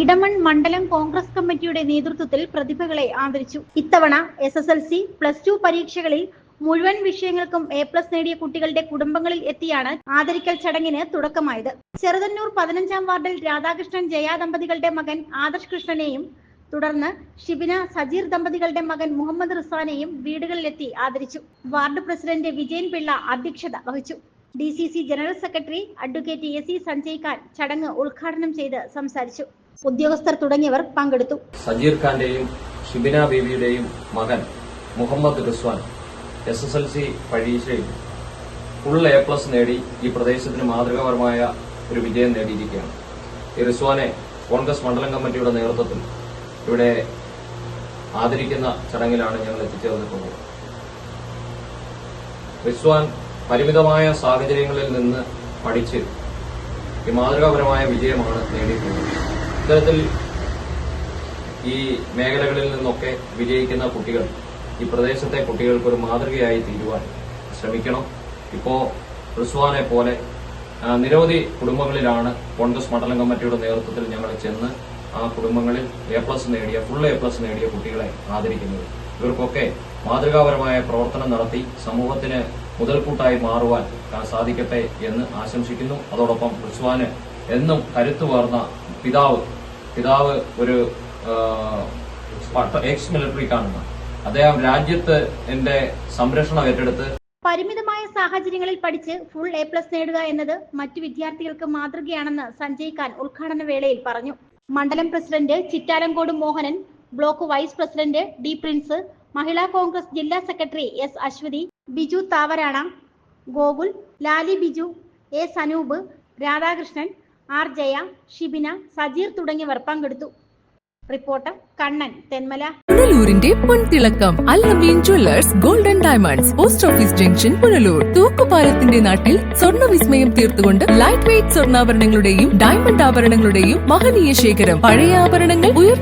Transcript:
ഇടമൺ മണ്ഡലം കോൺഗ്രസ് കമ്മിറ്റിയുടെ നേതൃത്വത്തിൽ പ്രതിഭകളെ ആദരിച്ചു. ഇത്തവണ S S L C plus two പരീക്ഷകളിൽ മുഴുവൻ വിഷയങ്ങൾക്കും എ പ്ലസ് നേടിയ കുട്ടികളുടെ കുടുംബങ്ങളിൽ എത്തിയാണ് ആദരിക്കൽ ചടങ്ങിന് തുടക്കമായത്. ചെറുതന്നൂർ പതിനഞ്ചാം വാർഡിൽ രാധാകൃഷ്ണൻ ജയാ ദമ്പതികളുടെ മകൻ ആദർശ് കൃഷ്ണനെയും തുടർന്ന് ഷിബിന സജീർ ദമ്പതികളുടെ മകൻ മുഹമ്മദ് റിസ്വാനെയും വീടുകളിലെത്തി ആദരിച്ചു. വാർഡ് പ്രസിഡന്റ് വിജയൻ പിള്ള അധ്യക്ഷത വഹിച്ചു. D C C general secretary advocate A C Sanjay Khan ചടങ്ങ് ഉദ്ഘാടനം ചെയ്ത് സംസാരിച്ചു. ഉദ്യോഗസ്ഥർ തുടങ്ങിയവർ പങ്കെടുത്തു. സജീർ ഖാന്റെയും ഷിബിന ബീവിയുടെയും മകൻ Muhammad Rizwan S S L C പരീക്ഷയിൽ ഫുൾ എ പ്ലസ് നേടി ഈ പ്രദേശത്തിന് മാതൃകാപരമായ ഒരു വിജയം നേടിയിരിക്കുകയാണ്. ഈ റിസ്വാനെ കോൺഗ്രസ് മണ്ഡലം കമ്മിറ്റിയുടെ നേതൃത്വത്തിൽ ഇവിടെ ആദരിക്കുന്ന ചടങ്ങിലാണ് ഞങ്ങൾ എത്തിച്ചേർന്നിട്ടുള്ളത്. റിസ്വാൻ പരിമിതമായ സാഹചര്യങ്ങളിൽ നിന്ന് പഠിച്ച് ഈ മാതൃകാപരമായ വിജയമാണ് നേടിയിട്ടുള്ളത്. ഇത്തരത്തിൽ ഈ മേഖലകളിൽ നിന്നൊക്കെ വിജയിക്കുന്ന കുട്ടികൾ ഈ പ്രദേശത്തെ കുട്ടികൾക്ക് ഒരു മാതൃകയായി തീരുവാൻ ശ്രമിക്കണം. ഇപ്പോ റിസ്വാനെ പോലെ നിരവധി കുടുംബങ്ങളിലാണ് കോൺഗ്രസ് മണ്ഡലം കമ്മിറ്റിയുടെ നേതൃത്വത്തിൽ ഞങ്ങൾ ചെന്ന് ആ കുടുംബങ്ങളിൽ എ പ്ലസ് നേടിയ ഫുൾ എ പ്ലസ് നേടിയ കുട്ടികളെ ആദരിക്കുന്നത്. ഇവർക്കൊക്കെ മാതൃകാപരമായ പ്രവർത്തനം നടത്തി സമൂഹത്തിന് മുതൽക്കൂട്ടായി മാറുവാൻ സാധിക്കട്ടെ എന്ന് ആശംസിക്കുന്നു. അതോടൊപ്പം റിസ്വാന് എന്നും കരുത്തു പകർന്ന പിതാവ് പിതാവ് ഒരു എക്സ് മിലിറ്ററി കാണുന്ന. അദ്ദേഹം രാജ്യത്ത് എന്റെ സംരക്ഷണം ഏറ്റെടുത്ത്. പരിമിതമായ സാഹചര്യങ്ങളിൽ പഠിച്ച് ഫുൾ എ പ്ലസ് നേടുക എന്നത് മറ്റു വിദ്യാർത്ഥികൾക്ക് മാതൃകയാണെന്ന് സഞ്ജയ് ഖാൻ ഉദ്ഘാടന വേളയിൽ പറഞ്ഞു. മണ്ഡലം president Chittalancode Mohanan block vice president D Prince Mahila Congress ജില്ലാ സെക്രട്ടറി എസ് അശ്വതി ബിജു താവരാണ ഗോകുൽ ലാലി ബിജു എ സനൂപ് രാധാകൃഷ്ണൻ ആർ ജയ ഷിബിന സജീർ തുടങ്ങിയവർ പങ്കെടുത്തു. റിപ്പോർട്ടർ കണ്ണൻ തെന്മല. പുനലൂരിന്റെ പൊൻതിളക്കം Al Ameen jewellers golden diamonds post office junction Punalur. തൂക്കുപാലത്തിന്റെ നാട്ടിൽ സ്വർണ വിസ്മയം തീർത്തുകൊണ്ട് ലൈറ്റ് വെയിറ്റ് സ്വർണാഭരണങ്ങളുടെയും ഡയമണ്ട് ആഭരണങ്ങളുടെയും മഹനീയ ശേഖരം. പഴയ ആഭരണങ്ങൾ ഉയർന്ന